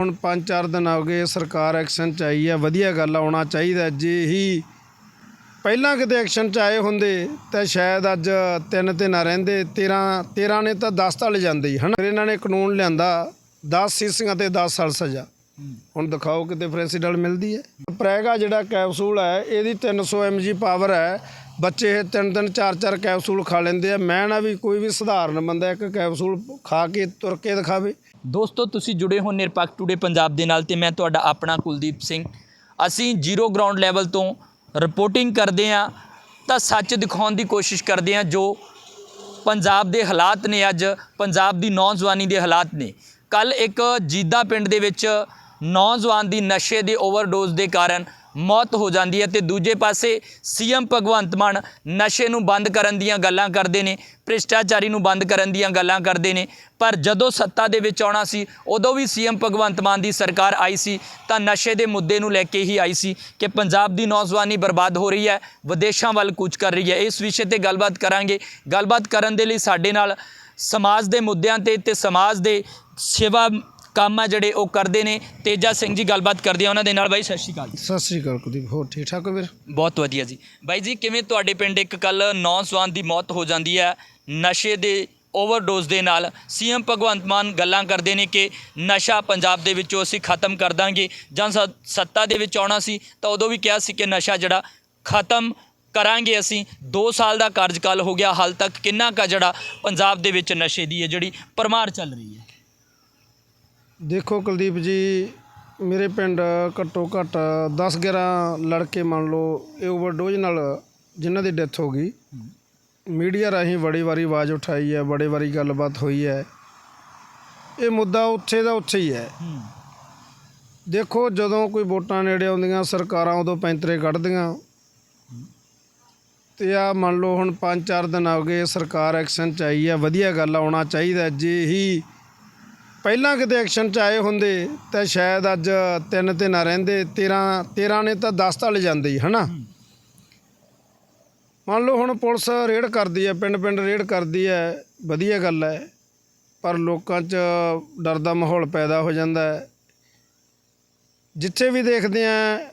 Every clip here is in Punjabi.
ਹੁਣ 5-4 ਦਿਨ ਹੋ ਗਏ, ਸਰਕਾਰ ਐਕਸ਼ਨ ਚ ਆਈ ਹੈ, ਵਧੀਆ ਗੱਲ ਆਉਣਾ ਚਾਹੀਦਾ ਜੇ ਹੀ ਪਹਿਲਾਂ ਕਿਤੇ ਐਕਸ਼ਨ ਚ ਆਏ ਹੁੰਦੇ, ਤਾਂ ਸ਼ਾਇਦ ਅੱਜ ਤਿੰਨ ਤੇ ਨਾ ਰਹਿੰਦੇ 13 13 ਨੇ ਤਾਂ 10 ਤਾਂ ਜਾਂਦੇ ਹੀ, ਹਨਾ? ਫਿਰ ਇਹਨਾਂ ਨੇ ਕਾਨੂੰਨ ਲਿਆਂਦਾ 10 ਸੀਸੀਆਂ ਤੇ 10 ਸਾਲ ਸਜ਼ਾ। ਹੁਣ ਦਿਖਾਓ ਕਿਤੇ ਫਰੈਂਸੀਡਲ ਮਿਲਦੀ ਹੈ। ਪ੍ਰੈਗਾ ਜਿਹੜਾ ਕੈਪਸੂਲ ਹੈ, ਇਹਦੀ 300 mg ਪਾਵਰ ਹੈ। ਬੱਚੇ ਇਹ ਤਿੰਨ ਤਿੰਨ ਚਾਰ ਚਾਰ ਕੈਪਸੂਲ ਖਾ ਲੈਂਦੇ ਆ। ਮੈਂ ਨਾ ਵੀ ਕੋਈ ਵੀ ਸਧਾਰਨ ਬੰਦਾ ਇੱਕ ਕੈਪਸੂਲ ਖਾ ਕੇ ਤੁਰ ਕੇ ਦਿਖਾਵੇ। ਦੋਸਤੋ, ਤੁਸੀਂ ਜੁੜੇ ਹੋ ਨਿਰਪੱਖ ਟੂਡੇ ਪੰਜਾਬ ਦੇ ਨਾਲ ਤੇ ਮੈਂ ਤੁਹਾਡਾ ਆਪਣਾ ਕੁਲਦੀਪ ਸਿੰਘ। ਅਸੀਂ ਜ਼ੀਰੋ ਗਰਾਊਂਡ ਲੈਵਲ ਤੋਂ ਰਿਪੋਰਟਿੰਗ ਕਰਦੇ ਹਾਂ। ਤਾਂ ਸੱਚ ਦਿਖਾਉਣ ਦੀ ਕੋਸ਼ਿਸ਼ ਕਰਦੇ ਹਾਂ ਜੋ ਪੰਜਾਬ ਦੇ ਹਾਲਾਤ ਨੇ ਅੱਜ, ਪੰਜਾਬ ਦੀ ਨੌਜਵਾਨੀ ਦੇ ਹਾਲਾਤ ਨੇ। ਕੱਲ ਇੱਕ ਜੀਦਾ ਪਿੰਡ ਦੇ ਵਿੱਚ ਨੌਜਵਾਨ ਦੀ ਨਸ਼ੇ ਦੇ ਓਵਰਡੋਜ਼ ਦੇ ਕਾਰਨ ਮੌਤ ਹੋ ਜਾਂਦੀ ਹੈ ਤੇ ਦੂਜੇ ਪਾਸੇ ਸੀਐਮ ਭਗਵੰਤ ਮਾਨ ਨਸ਼ੇ ਨੂੰ ਬੰਦ ਕਰਨ ਦੀਆਂ ਗੱਲਾਂ ਕਰਦੇ ਨੇ, ਭ੍ਰਿਸ਼ਟਾਚਾਰੀ ਨੂੰ ਬੰਦ ਕਰਨ ਦੀਆਂ ਗੱਲਾਂ ਕਰਦੇ ਨੇ। ਪਰ ਜਦੋਂ ਸੱਤਾ ਦੇ ਵਿੱਚ ਆਉਣਾ ਸੀ, ਉਦੋਂ ਵੀ ਸੀਐਮ ਭਗਵੰਤ ਮਾਨ ਦੀ ਸਰਕਾਰ ਆਈ ਸੀ, ਤਾਂ ਨਸ਼ੇ ਦੇ ਮੁੱਦੇ ਨੂੰ ਲੈ ਕੇ ਹੀ ਆਈ ਸੀ ਕਿ ਪੰਜਾਬ ਦੀ ਨੌਜਵਾਨੀ ਬਰਬਾਦ ਹੋ ਰਹੀ ਹੈ, ਵਿਦੇਸ਼ਾਂ ਵੱਲ ਕੂਚ ਕਰ ਰਹੀ ਹੈ। ਇਸ ਵਿਸ਼ੇ ਤੇ ਗੱਲਬਾਤ ਕਰਾਂਗੇ। ਗੱਲਬਾਤ ਕਰਨ ਦੇ ਲਈ ਸਾਡੇ ਨਾਲ ਸਮਾਜ ਦੇ ਮੁੱਦਿਆਂ ਤੇ ਤੇ ਸਮਾਜ ਦੇ ਸੇਵਾ ਕੰਮ ਆ ਜਿਹੜੇ ਉਹ ਕਰਦੇ ਨੇ। ਤੇਜਾ ਸਿੰਘ ਜੀ ਗੱਲਬਾਤ ਕਰਦੇ ਆ ਉਹਨਾਂ ਦੇ ਨਾਲ। ਬਾਈ ਸਤਿ ਸ਼੍ਰੀ ਅਕਾਲ ਸਤਿ ਸ੍ਰੀ ਅਕਾਲ ਕੁਲਦੀਪ ਹੋਰ ਠੀਕ ਠਾਕ ਹੋ ਵੀਰ? ਬਹੁਤ ਵਧੀਆ ਜੀ। ਬਾਈ ਜੀ ਕਿਵੇਂ ਤੁਹਾਡੇ ਪਿੰਡ ਇੱਕ ਕੱਲ ਨੌਜਵਾਨ ਦੀ ਮੌਤ ਹੋ ਜਾਂਦੀ ਹੈ? ਨਸ਼ੇ ਦੇ ਓਵਰਡੋਜ਼ ਦੇ ਨਾਲ ਸੀਐਮ ਭਗਵੰਤ ਮਾਨ ਗੱਲਾਂ ਕਰਦੇ ਨੇ ਕਿ ਨਸ਼ਾ ਪੰਜਾਬ ਦੇ ਵਿੱਚੋਂ ਅਸੀਂ ਖਤਮ ਕਰ ਦਾਂਗੇ ਜਾਂ ਸ- ਸੱਤਾ ਦੇ ਵਿੱਚ ਆਉਣਾ ਸੀ ਤਾਂ ਉਦੋਂ ਵੀ ਕਿਹਾ ਸੀ ਕਿ ਨਸ਼ਾ ਜਿਹੜਾ ਖਤਮ ਕਰਾਂਗੇ ਅਸੀਂ। 2 ਸਾਲ ਦਾ ਕਾਰਜਕਾਲ ਹੋ ਗਿਆ ਹਾਲ ਤੱਕ ਕਿੰਨਾ ਕਾ ਜਿਹੜਾ ਪੰਜਾਬ ਦੇ ਵਿੱਚ ਨਸ਼ੇ ਦੀ ਹੈ ਜਿਹੜੀ ਪਰਮਾਰ ਚੱਲ ਰਹੀ ਹੈ? ਦੇਖੋ ਕੁਲਦੀਪ ਜੀ ਮੇਰੇ ਪਿੰਡ ਘੱਟੋ ਘੱਟ 10 11 ਲੜਕੇ ਮੰਨ ਲਓ ਇਹ ਓਵਰਡੋਜ਼ ਨਾਲ ਜਿਨ੍ਹਾਂ ਦੀ ਡੈਥ ਹੋ ਗਈ। ਮੀਡੀਆ ਰਾਹੀਂ ਬੜੀ ਵਾਰੀ ਆਵਾਜ਼ ਉਠਾਈ ਹੈ ਬੜੇ ਵਾਰੀ ਗੱਲਬਾਤ ਹੋਈ ਹੈ। ਇਹ ਮੁੱਦਾ ਉੱਥੇ ਦਾ ਉੱਥੇ ਹੀ ਹੈ। ਦੇਖੋ ਜਦੋਂ ਕੋਈ ਵੋਟਾਂ ਨੇੜੇ ਆਉਂਦੀਆਂ ਸਰਕਾਰਾਂ ਉਦੋਂ ਪੈਂਤਰੇ ਕੱਢਦੀਆਂ। ਤੇ ਆ ਮੰਨ ਲਓ ਹੁਣ 5-4 ਦਿਨ ਹੋ ਗਏ ਸਰਕਾਰ ਐਕਸ਼ਨ ਚ ਆਈ ਹੈ ਵਧੀਆ ਗੱਲ ਆਉਣਾ ਚਾਹੀਦਾ ਜੇ ਹੀ ਪਹਿਲਾਂ ਕਿਤੇ ਐਕਸ਼ਨ ਚ ਆਏ ਹੁੰਦੇ, ਤਾਂ ਸ਼ਾਇਦ ਅੱਜ ਤਿੰਨ ਤੇ ਨਾ ਰਹਿੰਦੇ 13 13 ਨੇ ਤਾਂ 10 ਤਾਂ ਲੈ ਜਾਂਦੇ ਹੀ, ਹਨਾ? ਮੰਨ ਲਓ ਹੁਣ ਪੁਲਿਸ ਰੇਡ ਕਰਦੀ ਹੈ ਪਿੰਡ ਪਿੰਡ ਰੇਡ ਕਰਦੀ ਹੈ, ਵਧੀਆ ਗੱਲ ਹੈ, ਪਰ ਲੋਕਾਂ 'ਚ ਡਰ ਦਾ ਮਾਹੌਲ ਪੈਦਾ ਹੋ ਜਾਂਦਾ ਹੈ। ਜਿੱਥੇ ਵੀ ਦੇਖਦੇ ਆ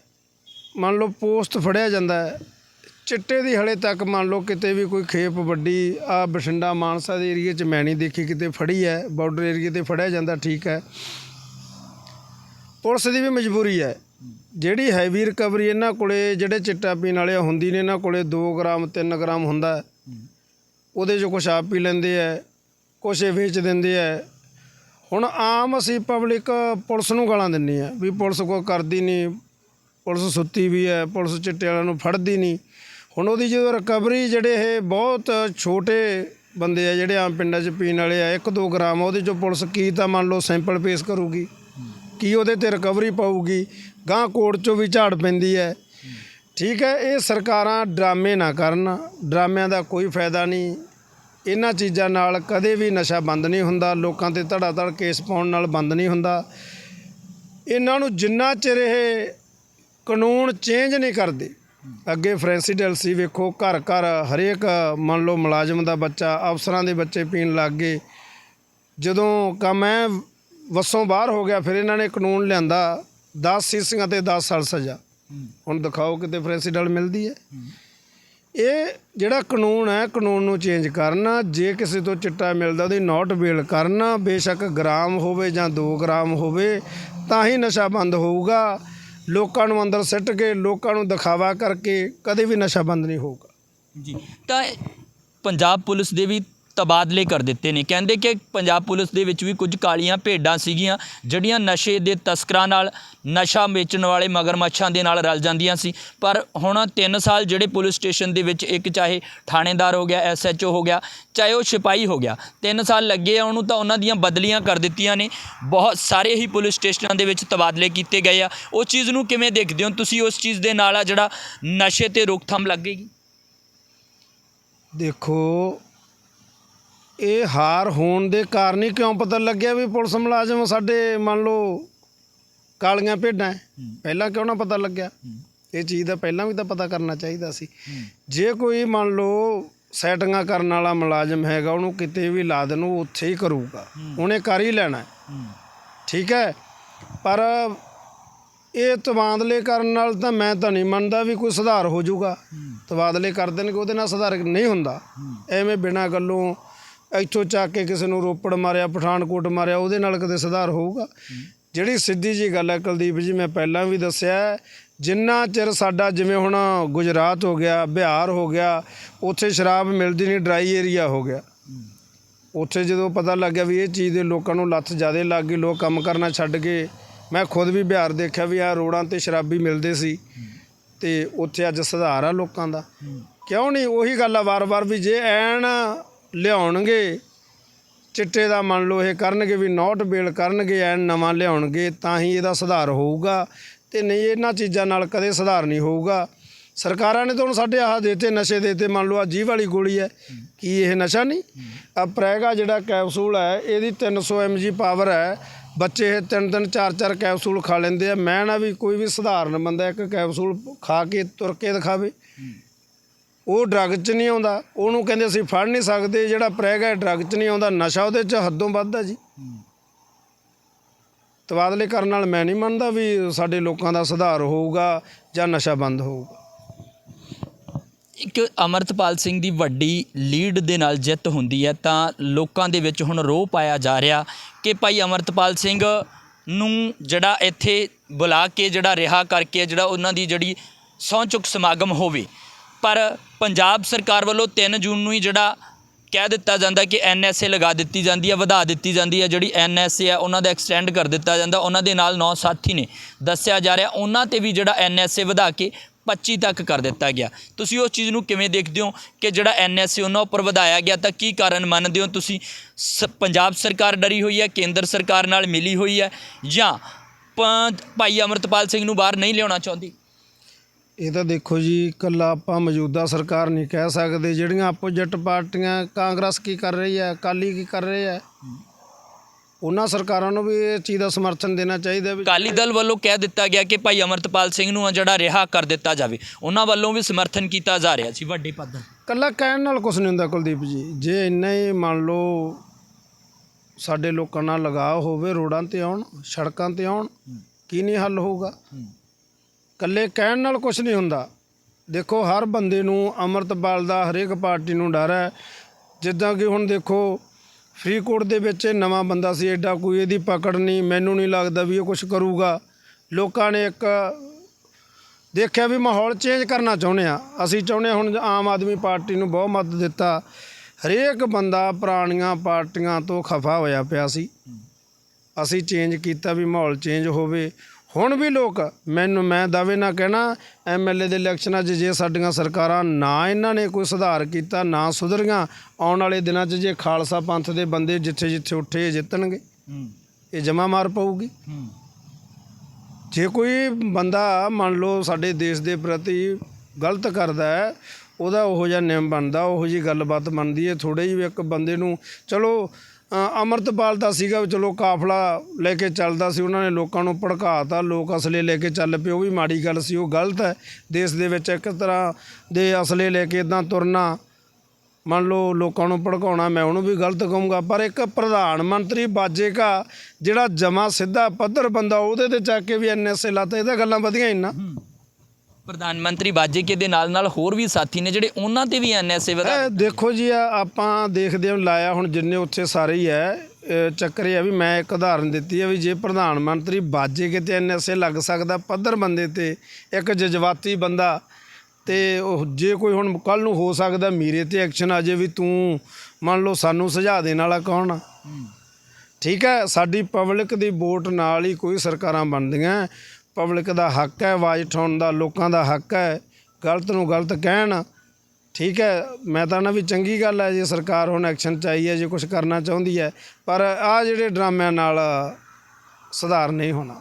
ਮੰਨ ਲਓ ਪੋਸਟ ਫੜਿਆ ਜਾਂਦਾ ਹੈ ਚਿੱਟੇ ਦੀ ਹਲੇ ਤੱਕ ਮੰਨ ਲਓ ਕਿਤੇ ਵੀ ਕੋਈ ਖੇਪ ਵੱਡੀ, ਆ ਬਠਿੰਡਾ ਮਾਨਸਾ ਦੇ ਏਰੀਏ 'ਚ ਮੈਂ ਨਹੀਂ ਦੇਖੀ, ਕਿਤੇ ਫੜੀ ਹੈ ਬਾਰਡਰ ਏਰੀਏ ਤੇ ਫੜਿਆ ਜਾਂਦਾ, ਠੀਕ ਹੈ। ਪੁਲਿਸ ਦੀ ਵੀ ਮਜਬੂਰੀ ਹੈ। ਜਿਹੜੀ ਹੈਵੀ ਰਿਕਵਰੀ ਇਹਨਾਂ ਕੋਲੇ, ਜਿਹੜੇ ਚਿੱਟਾ ਪੀਣ ਵਾਲੇ ਹੁੰਦੀ ਨੇ ਇਹਨਾਂ ਕੋਲੇ 2 ਗ੍ਰਾਮ 3 ਗ੍ਰਾਮ ਹੁੰਦਾ ਉਹਦੇ 'ਚ ਕੁਛ ਆਪ ਪੀ ਲੈਂਦੇ ਐ ਕੁਛ ਇਹ ਵੇਚ ਦਿੰਦੇ ਐ ਹੁਣ ਆਮ ਅਸੀਂ ਪਬਲਿਕ ਪੁਲਿਸ ਨੂੰ ਗਾਲਾਂ ਦਿੰਨੇ ਆ ਵੀ ਪੁਲਿਸ ਕੋ ਕਰਦੀ ਨਹੀਂ ਪੁਲਿਸ ਸੁੱਤੀ ਵੀ ਹੈ, ਪੁਲਿਸ ਚਿੱਟੇ ਵਾਲਿਆਂ ਨੂੰ ਫੜਦੀ ਨਹੀਂ ਹੁਣ ਉਹਦੀ ਜਦੋਂ ਰਿਕਵਰੀ ਜਿਹੜੇ ਇਹ ਬਹੁਤ ਛੋਟੇ ਬੰਦੇ ਆ, ਜਿਹੜੇ ਆਮ ਪਿੰਡਾਂ 'ਚ ਪੀਣ ਵਾਲੇ ਆ 1-2 ਗ੍ਰਾਮ ਉਹਦੇ 'ਚੋਂ ਪੁਲਿਸ ਕੀ ਤਾਂ ਮੰਨ ਲਓ ਸੈਂਪਲ ਪੇਸ਼ ਕਰੂਗੀ, ਕੀ ਉਹਦੇ ਤੇ ਰਿਕਵਰੀ ਪਾਊਗੀ ਗਾਂ ਕੋਰਟ 'ਚੋਂ ਵੀ ਝਾੜ ਪੈਂਦੀ ਹੈ। ਠੀਕ ਹੈ, ਇਹ ਸਰਕਾਰਾਂ ਡਰਾਮੇ ਨਾ ਕਰਨ, ਡਰਾਮਿਆਂ ਦਾ ਕੋਈ ਫਾਇਦਾ ਨਹੀਂ। ਇਹਨਾਂ ਚੀਜ਼ਾਂ ਨਾਲ ਕਦੇ ਵੀ ਨਸ਼ਾ ਬੰਦ ਨਹੀਂ ਹੁੰਦਾ, ਲੋਕਾਂ ਤੇ ਧੜਾ ਧੜ ਕੇਸ ਪਾਉਣ ਨਾਲ ਬੰਦ ਨਹੀਂ ਹੁੰਦਾ। ਇਹਨਾਂ ਨੂੰ ਜਿੰਨਾ ਚਿਰ ਇਹ ਕਾਨੂੰਨ ਚੇਂਜ ਨਹੀਂ ਕਰਦੇ ਅੱਗੇ ਫਰੈਂਸੀਡਲ ਸੀ, ਵੇਖੋ, ਘਰ ਘਰ ਹਰੇਕ, ਮੰਨ ਲਓ, ਮੁਲਾਜ਼ਮ ਦਾ ਬੱਚਾ, ਅਫਸਰਾਂ ਦੇ ਬੱਚੇ ਪੀਣ ਲੱਗ ਗਏ। ਜਦੋਂ ਕੰਮ ਐ, ਵਸੋਂ ਬਾਹਰ ਹੋ ਗਿਆ, ਫਿਰ ਇਹਨਾਂ ਨੇ ਕਾਨੂੰਨ ਲਿਆਂਦਾ 10 ਸੀਸੀਆਂ ਤੇ 10 ਸਾਲ ਸਜ਼ਾ। ਹੁਣ ਦਿਖਾਓ ਕਿਤੇ ਫਰੈਂਸੀਡਲ ਮਿਲਦੀ ਹੈ ਇਹ ਜਿਹੜਾ ਕਾਨੂੰਨ ਹੈ ਕਾਨੂੰਨ ਨੂੰ ਚੇਂਜ ਕਰਨਾ, ਜੇ ਕਿਸੇ ਤੋਂ ਚਿੱਟਾ ਮਿਲਦਾ, ਉਹਦੀ ਨੋਟ ਬੇਲ ਕਰਨਾ, ਬੇਸ਼ੱਕ ਗ੍ਰਾਮ ਹੋਵੇ ਜਾਂ 2 ਗ੍ਰਾਮ ਹੋਵੇ, ਤਾਂ ਹੀ ਨਸ਼ਾ ਬੰਦ ਹੋਊਗਾ। ਲੋਕਾਂ ਨੂੰ ਅੰਦਰ ਸਿੱਟ ਕੇ, ਲੋਕਾਂ ਨੂੰ ਦਿਖਾਵਾ ਕਰਕੇ ਕਦੇ ਵੀ ਨਸ਼ਾ ਬੰਦ ਨਹੀਂ ਹੋਊਗਾ। ਜੀ। ਤਾਂ ਪੰਜਾਬ ਪੁਲਿਸ ਦੇ ਵੀ ਤਬਾਦਲੇ ਕਰ ਦਿੱਤੇ ਨੇ। ਕਹਿੰਦੇ ਕਿ ਪੰਜਾਬ ਪੁਲਿਸ ਦੇ ਵਿੱਚ ਵੀ ਕੁਝ ਕਾਲੀਆਂ ਭੇਡਾਂ ਸੀਗੀਆਂ, ਜਿਹੜੀਆਂ ਨਸ਼ੇ ਦੇ ਤਸਕਰਾਂ ਨਾਲ ਨਸ਼ਾ ਵੇਚਣ ਵਾਲੇ ਮਗਰਮੱਛਾਂ ਦੇ ਨਾਲ ਰਲ ਜਾਂਦੀਆਂ ਸੀ। ਪਰ ਹੁਣ 3 ਸਾਲ ਜਿਹੜੇ ਪੁਲਿਸ ਸਟੇਸ਼ਨ ਦੇ ਵਿੱਚ ਇੱਕ ਚਾਹੇ ਥਾਣੇਦਾਰ ਹੋ ਗਿਆ ਐਸਐਚਓ ਹੋ ਗਿਆ, ਚਾਹੇ ਉਹ ਸਿਪਾਹੀ ਹੋ ਗਿਆ 3 ਸਾਲ ਲੱਗੇ ਆ, ਉਹਨੂੰ ਤਾਂ ਉਹਨਾਂ ਦੀਆਂ ਬਦਲੀਆਂ ਕਰ ਦਿੱਤੀਆਂ ਨੇ। ਬਹੁਤ ਸਾਰੇ ਹੀ ਪੁਲਿਸ ਸਟੇਸ਼ਨਾਂ ਦੇ ਵਿੱਚ ਤਬਾਦਲੇ ਕੀਤੇ ਗਏ ਆ। ਉਹ ਚੀਜ਼ ਨੂੰ ਕਿਵੇਂ ਦੇਖਦੇ ਹੋ? ਤੁਸੀਂ ਉਸ ਚੀਜ਼ ਦੇ ਨਾਲ ਆ ਜਿਹੜਾ ਨਸ਼ੇ ਤੇ ਰੋਕਥਾਮ ਲੱਗੇਗੀ ਦੇਖੋ ਇਹ ਹਾਰ ਹੋਣ ਦੇ ਕਾਰਨ ਹੀ ਕਿਉਂ ਪਤਾ ਲੱਗਿਆ ਵੀ ਪੁਲਿਸ ਮੁਲਾਜ਼ਮ ਸਾਡੇ ਮੰਨ ਲਓ ਕਾਲੀਆਂ ਭੇਡਾਂ ਹੈ। ਪਹਿਲਾਂ ਕਿਉਂ ਨਾ ਪਤਾ ਲੱਗਿਆ? ਇਹ ਚੀਜ਼ ਦਾ ਪਹਿਲਾਂ ਵੀ ਤਾਂ ਪਤਾ ਕਰਨਾ ਚਾਹੀਦਾ ਸੀ। ਜੇ ਕੋਈ ਮੰਨ ਲਓ ਸੈਟਿੰਗਾਂ ਕਰਨ ਵਾਲਾ ਮੁਲਾਜ਼ਮ ਹੈਗਾ ਉਹਨੂੰ ਕਿਤੇ ਵੀ ਲਾ ਦੇਣ ਉਹ ਉੱਥੇ ਹੀ ਕਰੂਗਾ। ਉਹਨੇ ਕਰ ਹੀ ਲੈਣਾ। ਹੈ। ਠੀਕ ਹੈ? ਪਰ ਇਹ ਤਬਾਦਲੇ ਕਰਨ ਨਾਲ ਤਾਂ ਮੈਂ ਤਾਂ ਨਹੀਂ ਮੰਨਦਾ ਵੀ ਕੋਈ ਸੁਧਾਰ ਹੋ ਜਾਊਗਾ। ਤਬਾਦਲੇ ਕਰ ਦੇਣਗੇ ਉਹਦੇ ਨਾਲ ਸੁਧਾਰ ਨਹੀਂ ਹੁੰਦਾ। ਐਵੇਂ ਬਿਨਾਂ ਗੱਲੋਂ ਇੱਥੋਂ ਚੱਕ ਕੇ ਕਿਸੇ ਨੂੰ ਰੋਪੜ ਮਾਰਿਆ, ਪਠਾਨਕੋਟ ਮਾਰਿਆ, ਉਹਦੇ ਨਾਲ ਕਦੇ ਸੁਧਾਰ ਹੋਊਗਾ? ਜਿਹੜੀ ਸਿੱਧੀ ਜੀ ਗੱਲ ਹੈ ਕੁਲਦੀਪ ਜੀ, ਮੈਂ ਪਹਿਲਾਂ ਵੀ ਦੱਸਿਆ ਜਿੰਨਾ ਚਿਰ ਸਾਡਾ ਜਿਵੇਂ ਹੁਣ ਗੁਜਰਾਤ ਹੋ ਗਿਆ, ਬਿਹਾਰ ਹੋ ਗਿਆ, ਉੱਥੇ ਸ਼ਰਾਬ ਮਿਲਦੀ ਨਹੀਂ ਡਰਾਈ ਏਰੀਆ ਹੋ ਗਿਆ। ਉੱਥੇ ਜਦੋਂ ਪਤਾ ਲੱਗਿਆ ਵੀ ਇਹ ਚੀਜ਼ ਦੇ ਲੋਕਾਂ ਨੂੰ ਲੱਤ ਜ਼ਿਆਦੇ ਲੱਗ ਗਈ, ਲੋਕ ਕੰਮ ਕਰਨਾ ਛੱਡ ਗਏ ਮੈਂ ਖੁਦ ਵੀ ਬਿਹਾਰ ਦੇਖਿਆ ਵੀ ਆ ਰੋਡਾਂ ਤੇ ਸ਼ਰਾਬੀ ਮਿਲਦੇ ਸੀ ਤੇ ਉੱਥੇ ਅੱਜ ਸੁਧਾਰ ਆ ਲੋਕਾਂ ਦਾ। ਕਿਉਂ ਨਹੀਂ? ਉਹੀ ਗੱਲ ਆ ਵਾਰ-ਵਾਰ ਵੀ ਜੇ ਐਨ ਲਿਆਉਣਗੇ। ਚਿੱਟੇ ਦਾ ਮੰਨ ਲਓ ਇਹ ਕਰਨਗੇ ਵੀ ਨੋਟ ਬੇਲ ਕਰਨਗੇ ਐਨ ਨਵਾਂ ਲਿਆਉਣਗੇ, ਤਾਂ ਹੀ ਇਹਦਾ ਸੁਧਾਰ ਹੋਊਗਾ। ਤੇ ਨਹੀਂ ਇਹਨਾਂ ਚੀਜ਼ਾਂ ਨਾਲ ਕਦੇ ਸੁਧਾਰ ਨਹੀਂ ਹੋਊਗਾ। ਸਰਕਾਰਾਂ ਨੇ ਤਾਂ ਹੁਣ ਸਾਡੇ ਆਹ ਦੇਤੇ, ਨਸ਼ੇ ਦੇਤੇ, ਮੰਨ ਲਓ ਆ ਜੀਵ ਵਾਲੀ ਗੋਲੀ ਹੈ। ਕੀ ਇਹ ਨਸ਼ਾ ਨਹੀਂ? ਆ ਪ੍ਰੈਗਾ ਜਿਹੜਾ ਕੈਪਸੂਲ ਹੈ, ਇਹਦੀ 300 mg ਪਾਵਰ ਹੈ। ਬੱਚੇ ਇਹ ਤਿੰਨ ਤਿੰਨ, ਚਾਰ ਚਾਰ ਕੈਪਸੂਲ ਖਾ ਲੈਂਦੇ ਆ। ਮੈਂ ਨਾ ਵੀ ਕੋਈ ਵੀ ਸਧਾਰਨ ਬੰਦਾ ਇੱਕ ਕੈਪਸੂਲ ਖਾ ਕੇ, ਤੁਰ ਕੇ ਦਿਖਾਵੇ। ਉਹ ਡਰੱਗ 'ਚ ਨਹੀਂ ਆਉਂਦਾ। ਉਹਨੂੰ ਕਹਿੰਦੇ ਅਸੀਂ ਫੜ ਨਹੀਂ ਸਕਦੇ, ਜਿਹੜਾ ਪ੍ਰੈਗਾ ਡਰੱਗ 'ਚ ਨਹੀਂ ਆਉਂਦਾ। ਨਸ਼ਾ ਉਹਦੇ 'ਚ ਹੱਦੋਂ ਵੱਧ ਹੈ ਜੀ। ਤਬਾਦਲੇ ਕਰਨ ਨਾਲ ਮੈਂ ਨਹੀਂ ਮੰਨਦਾ ਵੀ ਸਾਡੇ ਲੋਕਾਂ ਦਾ ਸੁਧਾਰ ਹੋਊਗਾ ਜਾਂ ਨਸ਼ਾ ਬੰਦ ਹੋਊਗਾ। ਇੱਕ ਅਮਰਤਪਾਲ ਸਿੰਘ ਦੀ ਵੱਡੀ ਲੀਡ ਦੇ ਨਾਲ ਜਿੱਤ ਹੁੰਦੀ ਹੈ, ਤਾਂ ਲੋਕਾਂ ਦੇ ਵਿੱਚ ਹੁਣ ਰੋਹ ਪਾਇਆ ਜਾ ਰਿਹਾ ਕਿ ਭਾਈ ਅਮਰਤਪਾਲ ਸਿੰਘ ਨੂੰ ਜਿਹੜਾ ਇੱਥੇ ਬੁਲਾ ਕੇ, ਜਿਹੜਾ ਰਿਹਾ ਕਰਕੇ, ਜਿਹੜਾ ਉਹਨਾਂ ਦੀ ਜਿਹੜੀ ਸਹੁੰ ਚੁੱਕ ਸਮਾਗਮ ਹੋਵੇ ਪਰ ਪੰਜਾਬ ਸਰਕਾਰ ਵੱਲੋਂ 3 ਜੂਨ ਨੂੰ ਹੀ ਜਿਹੜਾ ਕਹਿ ਦਿੱਤਾ ਜਾਂਦਾ ਕਿ ਐਨਐਸਏ ਲਗਾ ਦਿੱਤੀ ਜਾਂਦੀ ਹੈ ਵਧਾ ਦਿੱਤੀ ਜਾਂਦੀ ਹੈ ਜਿਹੜੀ ਐਨਐਸਏ ਹੈ ਉਹਨਾਂ ਦਾ ਐਕਸਟੈਂਡ ਕਰ ਦਿੱਤਾ ਜਾਂਦਾ। ਉਹਨਾਂ ਦੇ ਨਾਲ ਨੌ ਸਾਥੀ ਨੇ ਦੱਸਿਆ ਜਾ ਰਿਹਾ, ਉਹਨਾਂ ਤੇ ਵੀ ਜਿਹੜਾ ਐਨਐਸਏ ਵਧਾ ਕੇ 25 ਤੱਕ ਕਰ ਦਿੱਤਾ ਗਿਆ। ਤੁਸੀਂ ਉਸ ਚੀਜ਼ ਨੂੰ ਕਿਵੇਂ ਦੇਖਦੇ ਹੋ ਕਿ ਜਿਹੜਾ ਐਨਐਸਏ ਉਹਨਾਂ ਉੱਪਰ ਵਧਾਇਆ ਗਿਆ, ਤਾਂ ਕੀ ਕਾਰਨ ਮੰਨਦੇ ਹੋ? ਤੁਸੀਂ ਸ- ਪੰਜਾਬ ਸਰਕਾਰ ਡਰੀ ਹੋਈ ਹੈ ਕੇਂਦਰ ਸਰਕਾਰ ਨਾਲ ਮਿਲੀ ਹੋਈ ਹੈ ਜਾਂ ਪ- ਭਾਈ ਅਮਰਤਪਾਲ ਸਿੰਘ ਨੂੰ ਬਾਹਰ ਨਹੀਂ ਲਿਆਉਣਾ ਚਾਹੁੰਦੀ? ਇਹ ਤਾਂ ਦੇਖੋ ਜੀ ਇਕੱਲਾ ਆਪਾਂ ਮੌਜੂਦਾ ਸਰਕਾਰ ਨਹੀਂ ਕਹਿ ਸਕਦੇ ਜਿਹੜੀਆਂ ਆਪੋਜੀਟ ਪਾਰਟੀਆਂ ਕਾਂਗਰਸ ਕੀ ਕਰ ਰਹੀ ਹੈ ਅਕਾਲੀ ਕੀ ਕਰ ਰਹੇ ਹੈ ਉਹਨਾਂ ਸਰਕਾਰਾਂ ਨੂੰ ਵੀ ਇਹ ਚੀਜ਼ ਦਾ ਸਮਰਥਨ ਦੇਣਾ ਚਾਹੀਦਾ ਵੀ ਅਕਾਲੀ ਦਲ ਵੱਲੋਂ ਕਹਿ ਦਿੱਤਾ ਗਿਆ ਕਿ ਭਾਈ ਅਮਰਤਪਾਲ ਸਿੰਘ ਨੂੰ ਆ ਜਿਹੜਾ ਰਿਹਾ ਕਰ ਦਿੱਤਾ ਜਾਵੇ ਉਹਨਾਂ ਵੱਲੋਂ ਵੀ ਸਮਰਥਨ ਕੀਤਾ ਜਾ ਰਿਹਾ ਸੀ ਵੱਡੇ ਪੱਧਰ ਕੱਲਾ ਕਹਿਣ ਨਾਲ ਕੁਝ ਨਹੀਂ ਹੁੰਦਾ ਕੁਲਦੀਪ ਜੀ ਜੇ ਇੰਨਾ ਹੀ ਮੰਨ ਲਓ ਸਾਡੇ ਲੋਕਾਂ ਨਾਲ ਲਗਾਅ ਹੋਵੇ ਰੋਡਾਂ ਤੇ ਆਉਣ ਸੜਕਾਂ ਤੇ ਆਉਣ ਕੀ ਨਹੀਂ ਹੱਲ ਹੋਊਗਾ? ਕੱਲੇ ਕਹਿਣ ਨਾਲ ਕੁਝ ਨਹੀਂ ਹੁੰਦਾ। ਦੇਖੋ, ਹਰ ਬੰਦੇ ਨੂੰ ਅਮਰਤਪਾਲ ਦਾ ਹਰੇਕ ਪਾਰਟੀ ਨੂੰ ਡਰ ਹੈ। ਜਿੱਦਾਂ ਕਿ ਹੁਣ ਦੇਖੋ, ਫਰੀਦਕੋਟ ਦੇ ਵਿੱਚ ਇਹ ਨਵਾਂ ਬੰਦਾ ਸੀ ਐਡਾ ਕੋਈ ਇਹਦੀ ਪਕੜ ਨਹੀਂ, ਮੈਨੂੰ ਨਹੀਂ ਲੱਗਦਾ ਵੀ ਇਹ ਕੁਝ ਕਰੂਗਾ। ਲੋਕਾਂ ਨੇ ਇੱਕ ਦੇਖਿਆ ਵੀ ਮਾਹੌਲ ਚੇਂਜ ਕਰਨਾ ਚਾਹੁੰਦੇ ਆ। ਅਸੀਂ ਚਾਹੁੰਦੇ ਹਾਂ ਹੁਣ ਆਮ ਆਦਮੀ ਪਾਰਟੀ ਨੂੰ ਬਹੁਤ ਮਤ ਦਿੱਤਾ। ਹਰੇਕ ਬੰਦਾ ਪੁਰਾਣੀਆਂ ਪਾਰਟੀਆਂ ਤੋਂ ਖਫਾ ਹੋਇਆ ਪਿਆ ਸੀ। ਅਸੀਂ ਚੇਂਜ ਕੀਤਾ ਵੀ ਮਾਹੌਲ ਚੇਂਜ ਹੋਵੇ। ਹੁਣ ਵੀ ਲੋਕ ਮੈਨੂੰ ਮੈਂ ਦਾਅਵੇ ਨਾਲ ਕਹਿਣਾ ਐਮਐਲਏ ਦੇ ਇਲੈਕਸ਼ਨਾਂ 'ਚ ਜੇ ਸਾਡੀਆਂ ਸਰਕਾਰਾਂ ਨਾ ਇਹਨਾਂ ਨੇ ਕੋਈ ਸੁਧਾਰ ਕੀਤਾ ਨਾ ਸੁਧਰੀਆਂ ਆਉਣ ਵਾਲੇ ਦਿਨਾਂ 'ਚ ਜੇ ਖਾਲਸਾ ਪੰਥ ਦੇ ਬੰਦੇ ਜਿੱਥੇ ਜਿੱਥੇ ਉੱਠੇ ਜਿੱਤਣਗੇ। ਇਹ ਜਮਾ ਮਾਰ ਪਊਗੀ। ਜੇ ਕੋਈ ਬੰਦਾ ਮੰਨ ਲਓ ਸਾਡੇ ਦੇਸ਼ ਦੇ ਪ੍ਰਤੀ ਗਲਤ ਕਰਦਾ ਹੈ ਉਹਦਾ ਉਹੋ ਜਿਹਾ ਨਿਯਮ ਬਣਦਾ ਉਹੋ ਜੀ ਗੱਲਬਾਤ ਬਣਦੀ ਹੈ ਥੋੜੇ ਜਿਹੇ ਇੱਕ ਬੰਦੇ ਨੂੰ ਚਲੋ ਅੰਮ੍ਰਿਤਪਾਲ ਦਾ ਸੀਗਾ ਵੀ ਚਲੋ ਕਾਫਲਾ ਲੈ ਕੇ ਚੱਲਦਾ ਸੀ, ਉਹਨਾਂ ਨੇ ਲੋਕਾਂ ਨੂੰ ਭੜਕਾਤਾ, ਲੋਕ ਅਸਲੇ ਲੈ ਕੇ ਚੱਲ ਪਏ, ਉਹ ਵੀ ਮਾੜੀ ਗੱਲ ਸੀ, ਉਹ ਗਲਤ ਹੈ। ਦੇਸ਼ ਦੇ ਵਿੱਚ ਇੱਕ ਤਰ੍ਹਾਂ ਦੇ ਅਸਲੇ ਲੈ ਕੇ ਇਦਾਂ ਤੁਰਨਾ, ਮੰਨ ਲਓ ਲੋਕਾਂ ਨੂੰ ਭੜਕਾਉਣਾ, ਮੈਂ ਉਹਨੂੰ ਵੀ ਗਲਤ ਕਹੂੰਗਾ, ਪਰ ਇੱਕ ਪ੍ਰਧਾਨ ਮੰਤਰੀ ਬਾਜੇਗਾ ਜਿਹੜਾ ਜਮਾ ਸਿੱਧਾ ਪੱਧਰ ਬੰਦਾ, ਉਹਦੇ ਤੇ ਚੱਕ ਕੇ ਵੀ ਐਨਐਸਏ ਲਾਤਾ ਇਹਦਾ ਗੱਲਾਂ ਵਧੀਆਂ ਇੰਨਾ ਪ੍ਰਧਾਨ ਮੰਤਰੀ ਬਾਜੇਕੇ ਦੇ ਨਾਲ ਨਾਲ ਹੋਰ ਵੀ ਸਾਥੀ ਨੇ ਜਿਹੜੇ ਉਹਨਾਂ ਤੇ ਵੀ ਐਨਐਸਏ ਵਧਾ ਇਹ ਦੇਖੋ ਜੀ ਆ ਆਪਾਂ ਦੇਖਦੇ ਹਾਂ ਲਾਇਆ ਹੁਣ ਜਿੰਨੇ ਉੱਥੇ ਸਾਰੇ ਹੀ ਹੈ ਚੱਕਰ ਇਹ ਆ ਵੀ ਮੈਂ ਇੱਕ ਉਦਾਹਰਨ ਦਿੱਤੀ ਹੈ ਵੀ ਜੇ ਪ੍ਰਧਾਨ ਮੰਤਰੀ ਬਾਜੇ ਕਿਤੇ ਐਨਐਸਏ ਲੱਗ ਸਕਦਾ ਪੱਧਰ ਬੰਦੇ ਤੇ ਇੱਕ ਜਜ਼ਬਾਤੀ ਬੰਦਾ ਤੇ ਉਹ ਜੇ ਕੋਈ ਹੁਣ ਕੱਲ ਨੂੰ ਹੋ ਸਕਦਾ ਮੇਰੇ ਤੇ ਐਕਸ਼ਨ ਆ ਜੇ ਵੀ ਤੂੰ ਮੰਨ ਲਓ ਸਾਨੂੰ ਸੁਝਾਅ ਦੇਣ ਵਾਲਾ ਕੌਣ ਆ? ਠੀਕ ਹੈ ਸਾਡੀ ਪਬਲਿਕ ਦੀ ਵੋਟ ਨਾਲ ਹੀ ਕੋਈ ਸਰਕਾਰਾਂ ਬਣਦੀਆਂ ਪਬਲਿਕ ਦਾ ਹੱਕ ਹੈ, ਆਵਾਜ਼ ਉਠਾਉਣ ਦਾ, ਲੋਕਾਂ ਦਾ ਹੱਕ ਹੈ, ਗਲਤ ਨੂੰ ਗਲਤ ਕਹਿਣ। ਠੀਕ ਹੈ, ਮੈਂ ਤਾਂ ਨਾ ਵੀ ਚੰਗੀ ਗੱਲ ਹੈ, ਜੇ ਸਰਕਾਰ ਹੁਣ ਐਕਸ਼ਨ ਚਾਹੀਏ, ਜੇ ਕੁਝ ਕਰਨਾ ਚਾਹੁੰਦੀ ਹੈ, ਪਰ ਆਹ ਜਿਹੜੇ ਡਰਾਮਿਆਂ ਨਾਲ, ਸੁਧਾਰ ਨਹੀਂ ਹੋਣਾ।